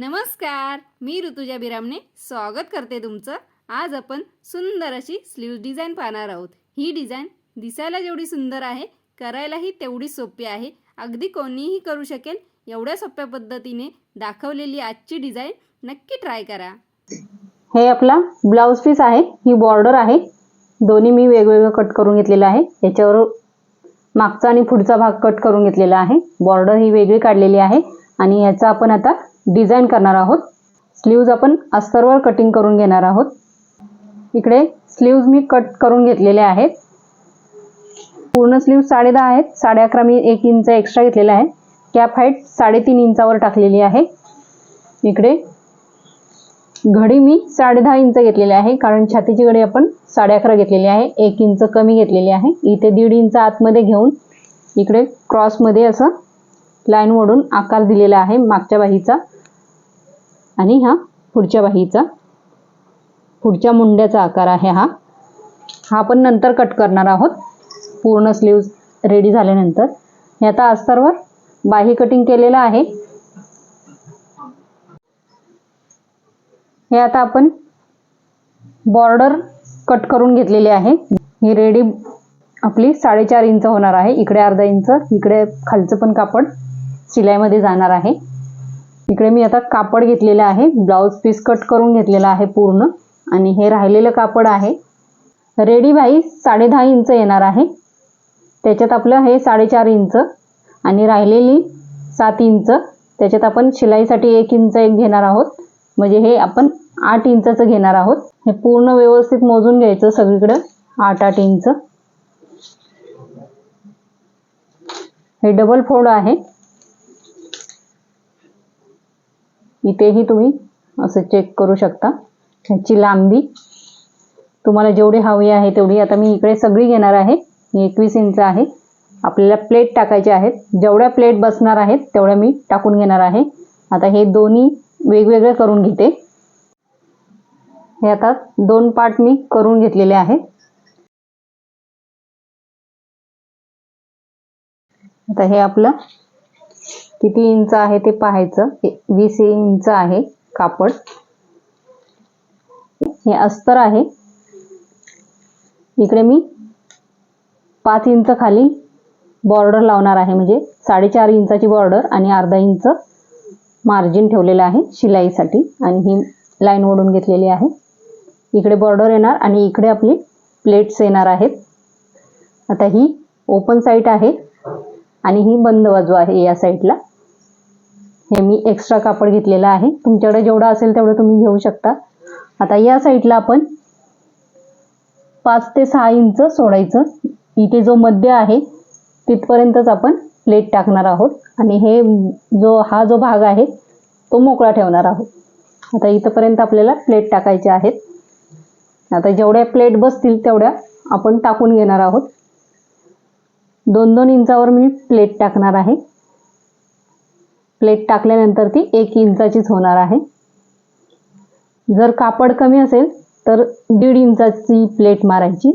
नमस्कार मी ऋतुजा बिरामने स्वागत करते तुमचं. आज आपण सुंदर अशी स्लीव्ज डिझाईन पाहणार आहोत. ही डिझाईन दिसायला जेवढी सुंदर आहे करायलाही तेवढी सोपी आहे. अगदी कोणीही करू शकेल एवढ्या सोप्या पद्धतीने दाखवलेली आजची डिझाईन नक्की ट्राय करा. हे आपला ब्लाऊज पीस आहे ही बॉर्डर आहे. दोन्ही मी वेगवेगळं कट करून घेतलेलं आहे. याच्यावर मागचा आणि पुढचा भाग कट करून घेतलेला आहे. बॉर्डर ही वेगळी काढलेली आहे. आणि याचा आपण आता डिझाईन करणार आहोत. स्लीव्ज आपण अस्तरवर कटिंग करून घेणार आहोत. इकडे स्लीव्ज मी कट करून घेतलेले आहेत. पूर्ण स्लीव्ज साडे दहा आहेत. साडे अकरा मी एक इंच एक्स्ट्रा घेतलेला आहे. कॅप हाईट साडेतीन इंचावर टाकलेली आहे. इकडे घडी मी साडे दहा इंच घेतलेली आहे. कारण छातीची घडी आपण साडे अकरा घेतलेली आहे. एक इंच कमी घेतलेली आहे. इथे दीड इंच आतमध्ये घेऊन इकडे क्रॉसमध्ये असं लाईन ओढून आकार दिलेला आहे. मागच्या बाहीचा. आणि हा पुढच्या बाहीचा पुढच्या मुंड्याचा आकार आहे हा. हा आपण नंतर कट करणार आहोत. पूर्ण स्लीव्ज रेडी झाल्यानंतर. हे आता अस्तरवर बाही कटिंग केलेलं आहे. हे आता आपण बॉर्डर कट करून घेतलेली आहे. ही रेडी आपली साडेचार इंच होणार आहे. इकडे अर्धा इंच इकडे खालचं पण कापड शिलाईमध्ये जाणार आहे. इकडे मी आता कापड घेतलेलं आहे. ब्लाऊज पीस कट करून घेतलेला आहे पूर्ण. आणि हे राहिलेलं कापड आहे. रेडी बाई साडे दहा इंच येणार आहे. त्याच्यात आपलं हे साडेचार इंच. आणि राहिलेली सात इंच. त्याच्यात आपण शिलाईसाठी एक इंच एक घेणार आहोत. म्हणजे हे आपण आठ इंचाचं घेणार आहोत. हे पूर्ण व्यवस्थित मोजून घ्यायचं सगळीकडं. आठ आठ इंच. हे डबल फोड आहे. इथेही तुम्ही असं चेक करू शकता. ह्याची लांबी तुम्हाला जेवढी हवी आहे तेवढी. आता मी इकडे सगळी घेणार आहे. ही एकवीस इंच आहे. आपल्याला प्लेट टाकायचे आहेत. जेवढ्या प्लेट बसणार आहेत तेवढ्या मी टाकून घेणार आहे. आता हे दोन्ही वेगवेगळे करून घेते. हे आता दोन पार्ट मी करून घेतलेले आहेत. आता हे आपलं किती इंच आहे ते पाहायचं. वीस इंच आहे कापड. हे अस्तर आहे. इकडे मी पाच इंच खाली बॉर्डर लावणार आहे. म्हणजे साडेचार इंचाची बॉर्डर आणि अर्धा इंच मार्जिन ठेवलेलं आहे शिलाईसाठी. आणि ही लाईन ओढून घेतलेली आहे. इकडे बॉर्डर येणार आणि इकडे आपली प्लेट्स येणार आहेत. आता ही ओपन साईट आहे. आणि ही बंद बाजू आहे या साईडला हे मी एक्स्ट्रा कापड घेतलेलं आहे. तुमच्याकडे जेवढं असेल तेवढं तुम्ही घेऊ शकता. आता या साईडला आपण पाच ते सहा इंच सोडायचं. इथे जो मध्य आहे तिथपर्यंतच आपण प्लेट टाकणार आहोत. आणि हे जो हा जो भाग आहे तो मोकळा ठेवणार आहोत. आता इथंपर्यंत आपल्याला प्लेट टाकायचे आहेत. आता जेवढ्या प्लेट बसतील तेवढ्या आपण टाकून घेणार आहोत. दोन दोन इंचावर मी प्लेट टाकणार आहे. प्लेट टाकल्यानंतर ती एक इंचाचीच होणार आहे. जर कापड कमी असेल तर दीड इंचाची प्लेट मारायची.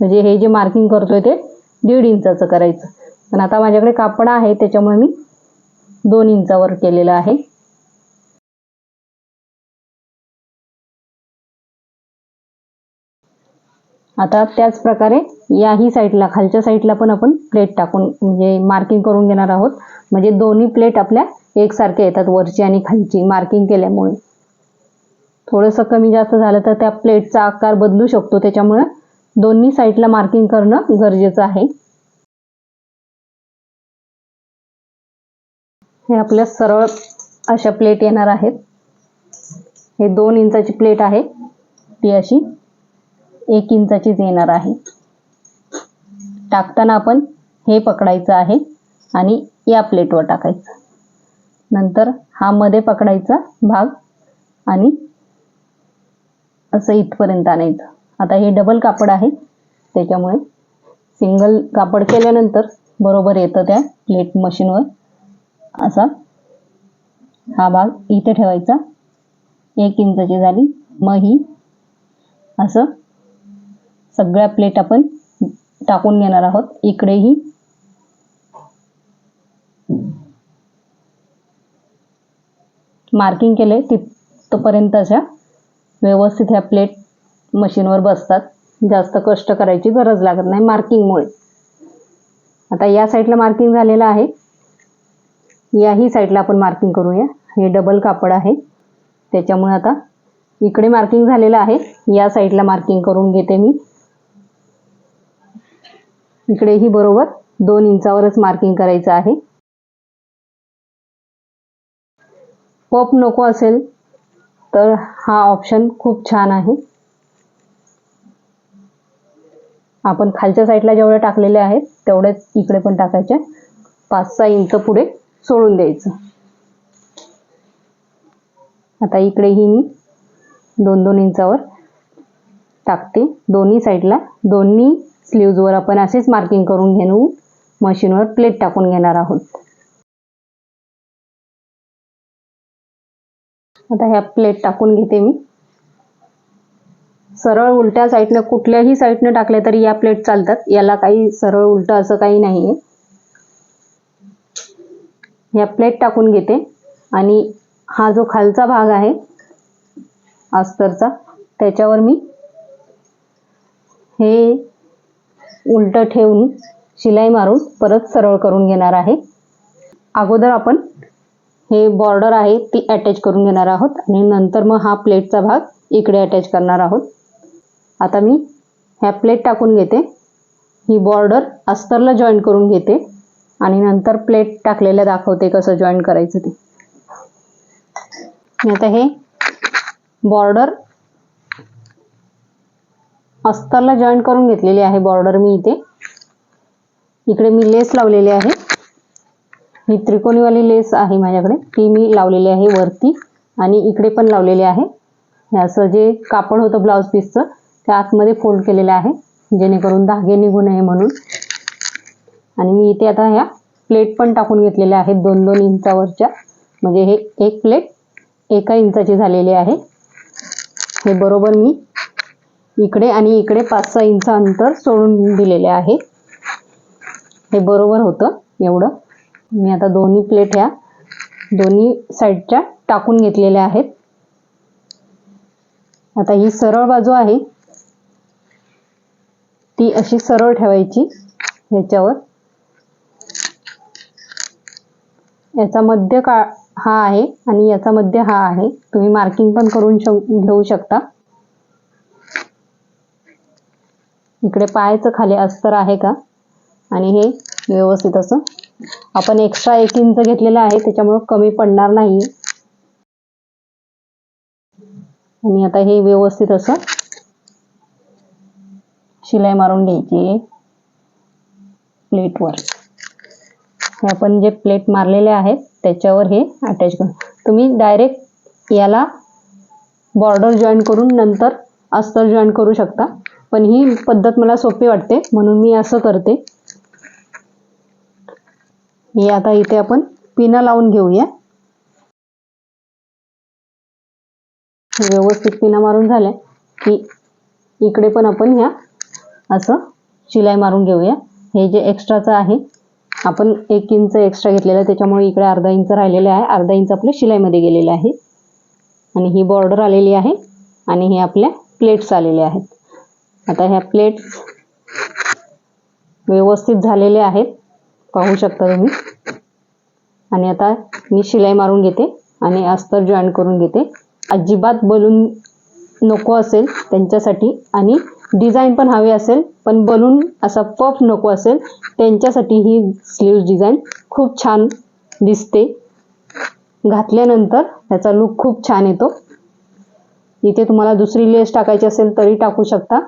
म्हणजे हे जे मार्किंग करतो आहे ते दीड इंचाचं करायचं. पण आता माझ्याकडे कापड आहे त्याच्यामुळे मी दोन इंचावर केलेलं आहे. आता त्याच प्रकारे याही साईडला खालच्या साईडला पण आपण प्लेट टाकून म्हणजे मार्किंग करून घेणार आहोत. म्हणजे दोन्ही प्लेट आपल्या एकसारख्या येतात वरची आणि खालची मार्किंग केल्यामुळे. थोडंसं कमी जास्त झालं तर त्या प्लेटचा आकार बदलू शकतो. त्याच्यामुळे दोन्ही साईडला मार्किंग करणं गरजेचं आहे. हे आपल्या सरळ अशा प्लेट येणार आहेत. हे दोन इंचाची प्लेट आहे ती अशी. एक इंचाचीच येणार आहे. टाकताना आपण हे पकडायचं आहे आणि या प्लेटवर टाकायचं. नंतर हा मध्ये पकडायचा भाग आणि असं इथपर्यंत आणायचं. आता हे डबल कापड आहे. त्याच्यामुळे सिंगल कापड केल्यानंतर बरोबर येतं त्या प्लेट मशीनवर असा हा भाग इथे ठेवायचा. एक इंचाची झाली. मग ही असं सगळ्या प्लेट आपण टाकून घेणार आहोत. इकडेही. मार्किंग केले तिथपर्यंत अशा व्यवस्थित ह्या प्लेट मशीनवर बसतात. जास्त कष्ट करायची गरज लागत नाही मार्किंगमुळे आता या साईडला मार्किंग झालेलं आहे. याही साईडला आपण मार्किंग करूया. हे डबल कापड आहे. त्याच्यामुळे आता इकडे मार्किंग झालेलं आहे. या साईडला मार्किंग करून घेते मी. इकडेही बरोबर दोन इंचावरच मार्किंग करायचं आहे. पप नको असेल तर हा ऑप्शन खूप छान आहे. आपण खालच्या साईडला जेवढे टाकलेले आहेत तेवढेच इकडे पण टाकायचे. पाच सहा इंच पुढे सोडून द्यायचं. आता इकडेही मी दोन दोन इंचावर टाकते. दोन्ही साईडला दोन्ही स्लीव्जवर आपण असेच मार्किंग करून घेऊ मशीनवर प्लेट टाकून घेणार आहोत. आता ह्या प्लेट टाकून घेते मी. सरळ उलट्या साईडनं कुठल्याही साईडनं टाकल्या तरी या प्लेट चालतात. याला काही सरळ उलट असं काही नाही आहे या प्लेट टाकून घेते. आणि हा जो खालचा भाग आहे अस्तरचा त्याच्यावर मी हे उलटं ठेवून शिलाई मारून परत सरळ करून घेणार आहे. अगोदर आपण हे बॉर्डर आहे ती अटॅच करून घेणार आहोत आणि नंतर मग हा प्लेटचा भाग इकडे अटॅच करणार आहोत. आता मी ह्या प्लेट टाकून घेते. ही बॉर्डर अस्तरला जॉईन करून घेते आणि नंतर प्लेट टाकलेलं दाखवते कसं जॉईन करायचं ते. आता हे बॉर्डर अस्तरला जॉईंट करून घेतलेली आहे बॉर्डर मी इथे. इकडे मी लेस लावलेली आहे. ही त्रिकोणीवाली लेस आहे माझ्याकडे. ती मी लावलेली आहे वरती आणि इकडे पण लावलेली आहे. असं जे कापड होतं ब्लाऊज पीसचं ते आतमध्ये फोल्ड केलेलं आहे जेणेकरून धागे निघू नये म्हणून. आणि मी इथे आता ह्या प्लेट पण टाकून घेतलेल्या आहेत दोन दोन इंचावरच्या. म्हणजे हे एक प्लेट एका इंचाची झालेली आहे. हे बरोबर मी इकडे आणि इकडे पाच सहा इंच अंतर सोडून दिलेले आहे. हे बरोबर होतं एवढं. मी आता दोन्ही प्लेट ह्या दोन्ही साईडच्या टाकून घेतलेल्या आहेत. आता ही सरळ बाजू आहे. ती अशी सरळ ठेवायची ह्याच्यावर. याचा मध्य का हा आहे आणि याचा मध्य हा आहे. तुम्ही मार्किंग पण करून शक- घेऊ शकता. इकडे पायाचं खाली अस्तर आहे का? आणि हे व्यवस्थित असं. आपण एक्स्ट्रा एक इंच घेतलेलं आहे त्याच्यामुळं कमी पडणार नाही. आणि आता हे व्यवस्थित असं शिलाई मारून घ्यायची आहे. प्लेटवर. हे आपण जे प्लेट मारलेले आहेत त्याच्यावर हे अटॅच करू. तुम्ही डायरेक्ट याला बॉर्डर जॉईन करून नंतर अस्तर जॉईन करू शकता. पण ही पद्धत मला सोपी वाटते म्हणून मी असं करते. हे आता इथे आपण पिनं लावून घेऊया. व्यवस्थित पिना मारून झाल्या की इकडे पण आपण ह्या असं शिलाई मारून घेऊया. हे जे एक्स्ट्राचं आहे आपण एक इंच एक्स्ट्रा घेतलेलं आहे त्याच्यामुळे इकडे अर्धा इंच राहिलेलं आहे. अर्धा इंच आपल्या शिलाईमध्ये गेलेलं आहे. आणि ही बॉर्डर आलेली आहे आणि हे आपल्या प्लेट्स आलेल्या आहेत. आता ह्या प्लेट्स व्यवस्थित झालेले आहेत. पाहू शकता तुम्ही. आणि आता मी शिलाई मारून घेते आणि अस्तर जॉईन करून घेते. अजिबात बलून नको असेल त्यांच्यासाठी आणि डिझाईन पण हवी असेल पण बलून असा पफ नको असेल त्यांच्यासाठी ही स्लीव्ज डिझाईन खूप छान दिसते. घातल्यानंतर त्याचा लुक खूप छान येतो. इथे तुम्हाला दुसरी लेस टाकायची असेल तरी टाकू शकता.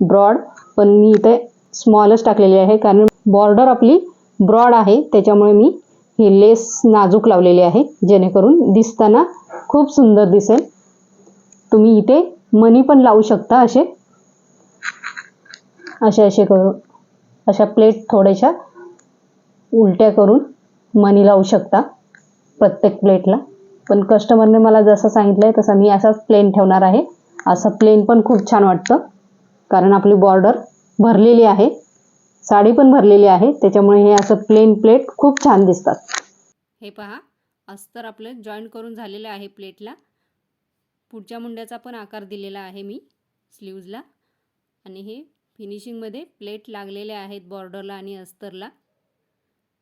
ब्रॉड पण मी इथे स्मॉलच टाकलेली आहे कारण बॉर्डर आपली ब्रॉड आहे त्याच्यामुळे मी ही लेस नाजूक लावलेली आहे जेणेकरून दिसताना खूप सुंदर दिसेल. तुम्ही इथे मनी पण लावू शकता असे. असे असे करून अशा प्लेट थोड्याशा उलट्या करून मनी लावू शकता प्रत्येक प्लेटला पण कस्टमरने मला जसं सांगितलं आहे तसं मी असाच प्लेन ठेवणार आहे. असं प्लेन पण खूप छान वाटतं. कारण आपली बॉर्डर भरलेली आहे. साडी पण भरलेली आहे. त्याच्यामुळे हे असं प्लेन प्लेट खूप छान दिसतात. हे पहा. अस्तर आपलं जॉईंट करून झालेलं आहे प्लेटला पुढच्या मुंड्याचा पण आकार दिलेला आहे मी स्लीव्जला आणि हे फिनिशिंगमध्ये प्लेट लागलेले आहेत बॉर्डरला आणि अस्तरला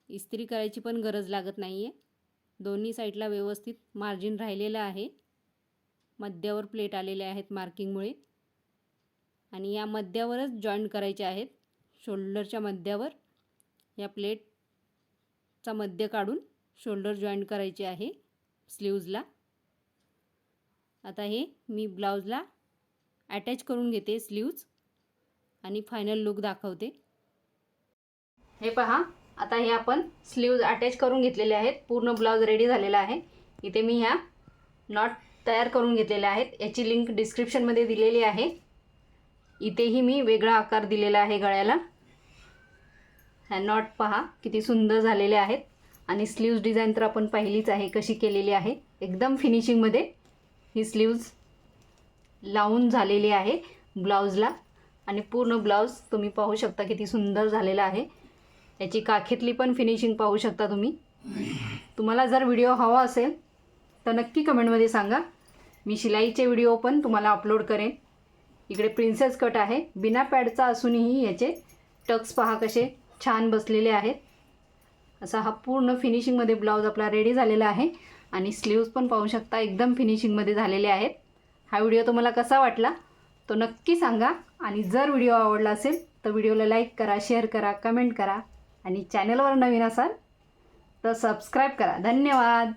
इस्त्री करायची पण गरज लागत नाही आहे दोन्ही साईडला व्यवस्थित मार्जिन राहिलेलं आहे. मध्यावर प्लेट आलेले आहेत मार्किंगमुळे आणि या मध्यावरच जॉईंट करायचे आहेत. शोल्डरच्या मध्यावर या प्लेटचा मध्य काढून शोल्डर जॉईंट करायचे आहे स्लीव्जला आता हे मी ब्लाऊजला अटॅच करून घेते स्लीव्ज आणि फायनल लुक दाखवते. हे पहा आता हे आपण स्लीव्ज अटॅच करून घेतलेले आहेत. पूर्ण ब्लाऊज रेडी झालेला आहे. इथे मी ह्या नॉट तयार करून घेतलेल्या आहेत. याची लिंक डिस्क्रिप्शनमध्ये दिलेली आहे. इथेही मी वेगळा आकार दिलेला आहे गळ्याला. ह्या नॉट पहा किती सुंदर झालेले आहेत. आणि स्लीव्ज डिझाईन तर आपण पाहिलीच आहे कशी केलेली आहे. एकदम फिनिशिंगमध्ये ही स्लीव्ज लावून झालेली आहे ब्लाऊजला आणि पूर्ण ब्लाऊज तुम्ही पाहू शकता किती सुंदर झालेला आहे. याची काखेतली पण फिनिशिंग पाहू शकता तुम्ही. तुम्हाला जर व्हिडिओ हवा असेल तर नक्की कमेंटमध्ये सांगा. मी शिलाईचे व्हिडिओ पण तुम्हाला अपलोड करेन. इकडे प्रिन्सेस कट आहे. बिना पॅडचा असूनही याचे टक्स पहा कसे छान बसलेले आहेत. असा हा पूर्ण फिनिशिंगमध्ये ब्लाऊज आपला रेडी झालेला आहे. आणि स्लीव्ज पण पाहू शकता एकदम फिनिशिंगमध्ये झालेले आहेत. हा व्हिडिओ तुम्हाला कसा वाटला तो नक्की सांगा. आणि जर व्हिडिओ आवडला असेल तर व्हिडिओला लाईक करा शेअर करा कमेंट करा. आणि चॅनलवर नवीन असाल तर सबस्क्राईब करा. धन्यवाद!